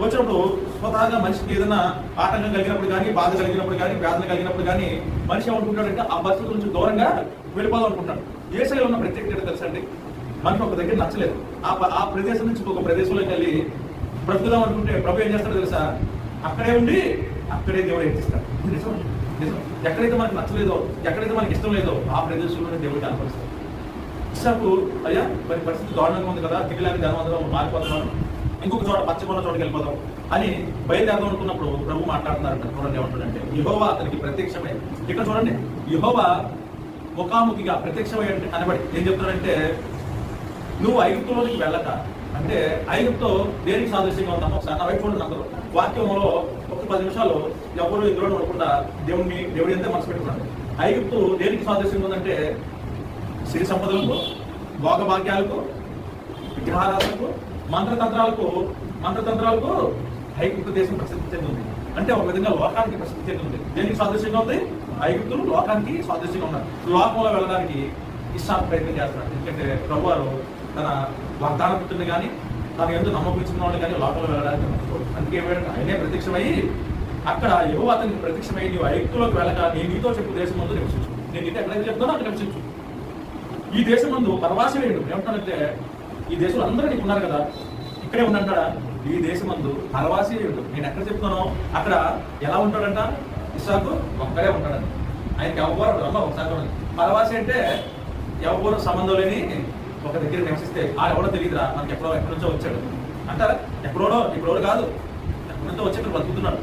వచ్చినప్పుడు స్వతహాగా మనిషికి ఏదైనా ఆటంకం కలిగినప్పుడు కానీ బాధ కలిగినప్పుడు కానీ వేదన కలిగినప్పుడు కానీ మనిషి ఏమనుకుంటాడంటే ఆ పరిస్థితి నుంచి దూరంగా వెళ్ళిపోదనుకుంటాడు ఏసైలో ఉన్న ప్రత్యేకత తెలుసా అండి? మనకు ఒక దగ్గర నచ్చలేదు. ఆ ప- ఆ ప్రదేశం నుంచి ఒక ప్రదేశంలోకి వెళ్ళి బ్రతుకుదాం అనుకుంటే ప్రభు ఏం చేస్తాడో తెలుసా? అక్కడే ఉండి అక్కడే దేవుడు హెచ్చిస్తాడు నిజం నిజం. ఎక్కడైతే మనకు నచ్చలేదో ఎక్కడైతే మనకి ఇష్టం లేదో ఆ ప్రదేశంలోనే దేవుడు కనపరుస్తాడు. ఇసాకు అయ్యా మరి పరిస్థితి దారుణంగా ఉంది కదా దిగులేని ధనవంతులు మారిపోతున్నాను ఇంకొక చోట పచ్చకొండ చోటకి వెళ్ళిపోదాం అని బయలుదేరదాం అనుకున్నప్పుడు ప్రభు మాట్లాడుతున్నారు చూడండి ఏమంటుందంటే యహోవా అతనికి ప్రత్యక్షమై ఇక్కడ చూడండి యహోవా ముఖాముఖిగా ప్రత్యక్షమై అంటే అనబడి ఏం చెప్తున్నాడంటే నువ్వు ఐగుప్తులోనికి వెళ్ళక అంటే ఐగుప్తు దేనికి సాదృశ్యంగా ఉందామో ఒకసారి నా వైపు చూడండి అందరూ. వాక్యంలో ఒక పది నిమిషాలు ఎవరు ఇందులో ఉండకుండా దేవుడిని దేవుడి అంతే మనసు పెట్టుకున్నాడు ఐగుప్తు దేనికి సాదృశ్యంగా ఉందంటే సిరి సంపదలకు భోగభాగ్యాలకు విగ్రహారాధనకు మంత్రతంత్రాలకు మంత్రతంత్రాలకు ఐగుప్తు దేశం ప్రసిద్ధి చెందింది. అంటే ఒక విధంగా లోకానికి ప్రసిద్ధి చెందింది. దేనికి సాదృశ్యంగా ఉంది? ఐగుప్తులు లోకానికి సాదృశ్యంగా ఉన్నారు. లోకంలో వెళ్ళడానికి ఇష్టాన్ని ప్రయత్నం చేస్తున్నారు ఎందుకంటే ప్రభువారు తన వాగ్దాన పుట్టింది కానీ తన ఎందుకు నమ్మకించుకున్న వాళ్ళు కానీ లోకంలో వెళ్ళడానికి అందుకే ఏమైనా ఆయనే ప్రత్యక్షమై అక్కడ యువ అతనికి ప్రత్యక్షమై నీవు ఐగుప్తులోకి వెళ్ళక నేను నీతో చెప్పు దేశం ముందు నివసించు. నేను నీతో ఎక్కడైతే చెప్తానో అక్కడ నివసించు. ఈ దేశం ముందు పరవాసవేయుడు ఏమంటానంటే ఈ దేశంలో అందరూ నీకు ఉన్నారు కదా? ఇక్కడే ఉన్నంటాడా ఈ దేశం అందు పరవాసీయుడు నేను ఎక్కడ చెప్తున్నానో అక్కడ ఎలా ఉంటాడంట? ఇసాకు ఒక్కడే ఉంటాడని. ఆయనకి ఎవరు అమ్మ ఒకసారి పరవాసి అంటే ఎవరు సంబంధం లేని ఒక దగ్గర నివసిస్తే ఆ ఎవడో తెలియదురా. మనకి ఎక్కడో ఎక్కడి నుంచో వచ్చాడు. అంటారా? ఎక్కడోడో ఇప్పుడోడు కాదు. ఎక్కడి నుంచో వచ్చి ఇక్కడ బతుకుతున్నాడు.